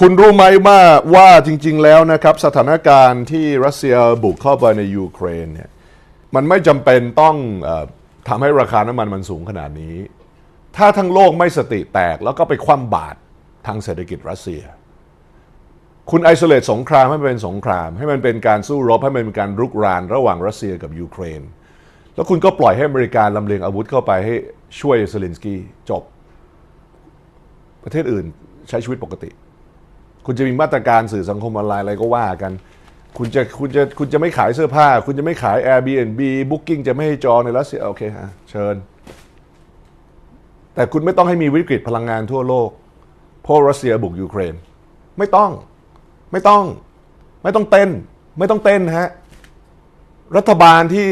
คุณรู้ไหมว่าว่าจริง ๆ แล้วนะครับ สถานการณ์ที่รัสเซียบุกเข้าไปในยูเครนเนี่ยมันไม่จำเป็นต้องเออทำให้ราคาน้ำมันมันสูงขนาดนี้ ถ้าทั้งโลกไม่สติแตกแล้วก็ไปคว่ำบาตรทางเศรษฐกิจรัสเซีย คุณไอโซเลตสงครามให้มันเป็นสงคราม ให้มันเป็นการสู้รบให้มันเป็นการรุกรานระหว่างรัสเซียกับยูเครน แล้วคุณก็ปล่อยให้อเมริกาลำเลียงอาวุธเข้าไปให้ช่วยเซเลนสกี้จบ ประเทศอื่นใช้ชีวิตปกติ คุณจะมีมาตรการสื่อสังคมออนไลน์อะไรก็ว่ากัน คุณจะคุณจะคุณจะไม่ขายเสื้อผ้า คุณจะไม่ขาย Airbnb Booking จะไม่ให้จองในรัสเซียโอเคฮะเชิญ แต่คุณไม่ต้องให้มีวิกฤตพลังงานทั่วโลกเพราะรัสเซียบุกยูเครน ไม่ต้อง ไม่ต้อง ไม่ต้องเต้น ไม่ต้องเต้นฮะรัฐบาลที่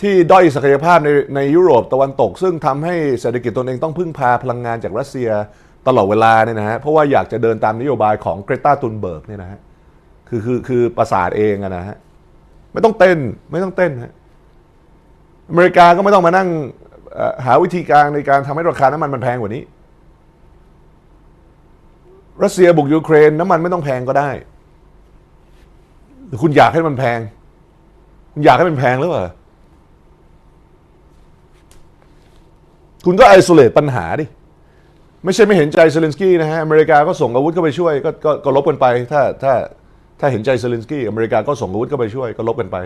ที่ด้อยศักยภาพในในยุโรปตะวันตก ซึ่งทำให้เศรษฐกิจตนเองต้องพึ่งพาพลังงานจากรัสเซีย ตลอดเวลาเนี่ยนะฮะเพราะว่าอยากจะเดินตามนโยบายของเกรตาตุนเบิร์กเนี่ยนะฮะคือคือคือประสาทเองอะนะฮะไม่ต้องเต้นไม่ต้องเต้นฮะอเมริกาก็ไม่ต้องมานั่งหาวิธีการในการทำให้ราคาน้ำมันมันแพงกว่านี้ รัสเซียบุกยูเครนน้ำมันไม่ต้องแพงก็ได้คุณอยากให้มันแพง คุณอยากให้มันแพงหรือเปล่า คุณก็ไอโซเลตปัญหาดิ ไม่ใช่ไม่เห็นใจเซเลนสกี้นะฮะอเมริกาก็ส่งอาวุธเข้าไปช่วยก็ก็ก็ลบกันไป ถ้าถ้าถ้าเห็นใจเซเลนสกี้อเมริกาก็ส่งอาวุธเข้าไปช่วยก็ลบกันไป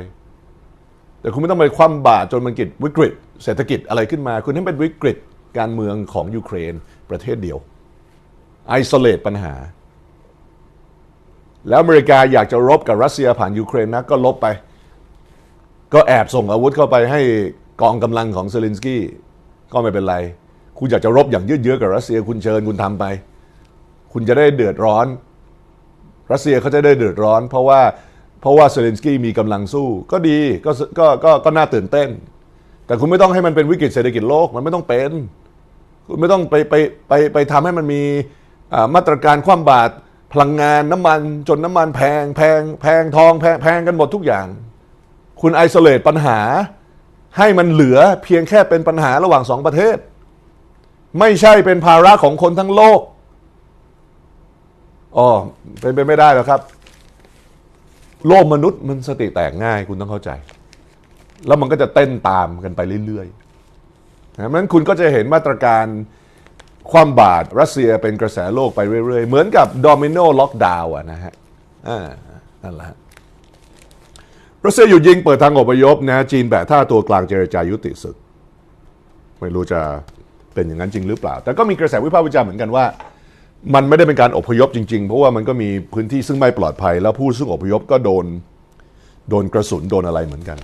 แต่คุณไม่ต้องไปคว่ำบาตรจนมันเกิดวิกฤต เศรษฐกิจอะไรขึ้นมา คุณให้เป็นวิกฤตการเมืองของยูเครนประเทศเดียวไอโซเลตปัญหา แล้วอเมริกาอยากจะรบกับรัสเซียผ่านยูเครนนะก็ลบไป ก็แอบส่งอาวุธเข้าไปให้กองกำลังของเซเลนสกี้ก็ไม่เป็นไร คุณอยากจะรบอย่างยืดเยื้อกับรัสเซีย คุณเชิญคุณทำไป คุณจะได้เดือดร้อน รัสเซียเขาจะได้เดือดร้อน เพราะว่าเพราะว่าเซเลนสกี้มีกำลังสู้ ก็ดีก็ก็ก็ก็น่าตื่นเต้น แต่คุณไม่ต้องให้มันเป็นวิกฤตเศรษฐกิจโลกมันไม่ต้องเป็น คุณไม่ต้องไปไปไปไปทำให้มันมีมาตรการคว่ำบาตรพลังงานน้ำมันจนน้ำมันแพง แพง แพงทองแพงแพงกันหมดทุกอย่าง คุณไอโซเลตปัญหา ให้มันเหลือเพียงแค่เป็นปัญหาระหว่างสองประเทศ ไม่ใช่เป็นภาระของคนทั้งโลกอ๋อเป็นไปไม่ได้หรอกครับ โลกมนุษย์มันสติแตกง่ายคุณต้องเข้าใจ แล้วมันก็จะเต้นตามกันไปเรื่อยๆนะเพราะฉะนั้นคุณก็จะเห็นมาตรการความบาตรรัสเซียเป็นกระแสโลกไปเรื่อยๆ เหมือนกับโดมิโนล็อกดาวน์นะฮะอ่านั่นแหละฮะรัสเซียหยุดยิงเปิดทางอพยพนะจีนแบะท่าตัวกลางเจรจายุติศึก ไม่รู้จะ เป็นอย่างนั้นจริงหรือเปล่า แต่ก็มีกระแสวิพากษ์วิจารณ์เหมือนกันว่า มันไม่ได้เป็นการอพยพจริง ๆ เพราะว่ามันก็มีพื้นที่ซึ่งไม่ปลอดภัย แล้วผู้ซึ่งอพยพก็โดนโดนกระสุนโดนอะไรเหมือนกัน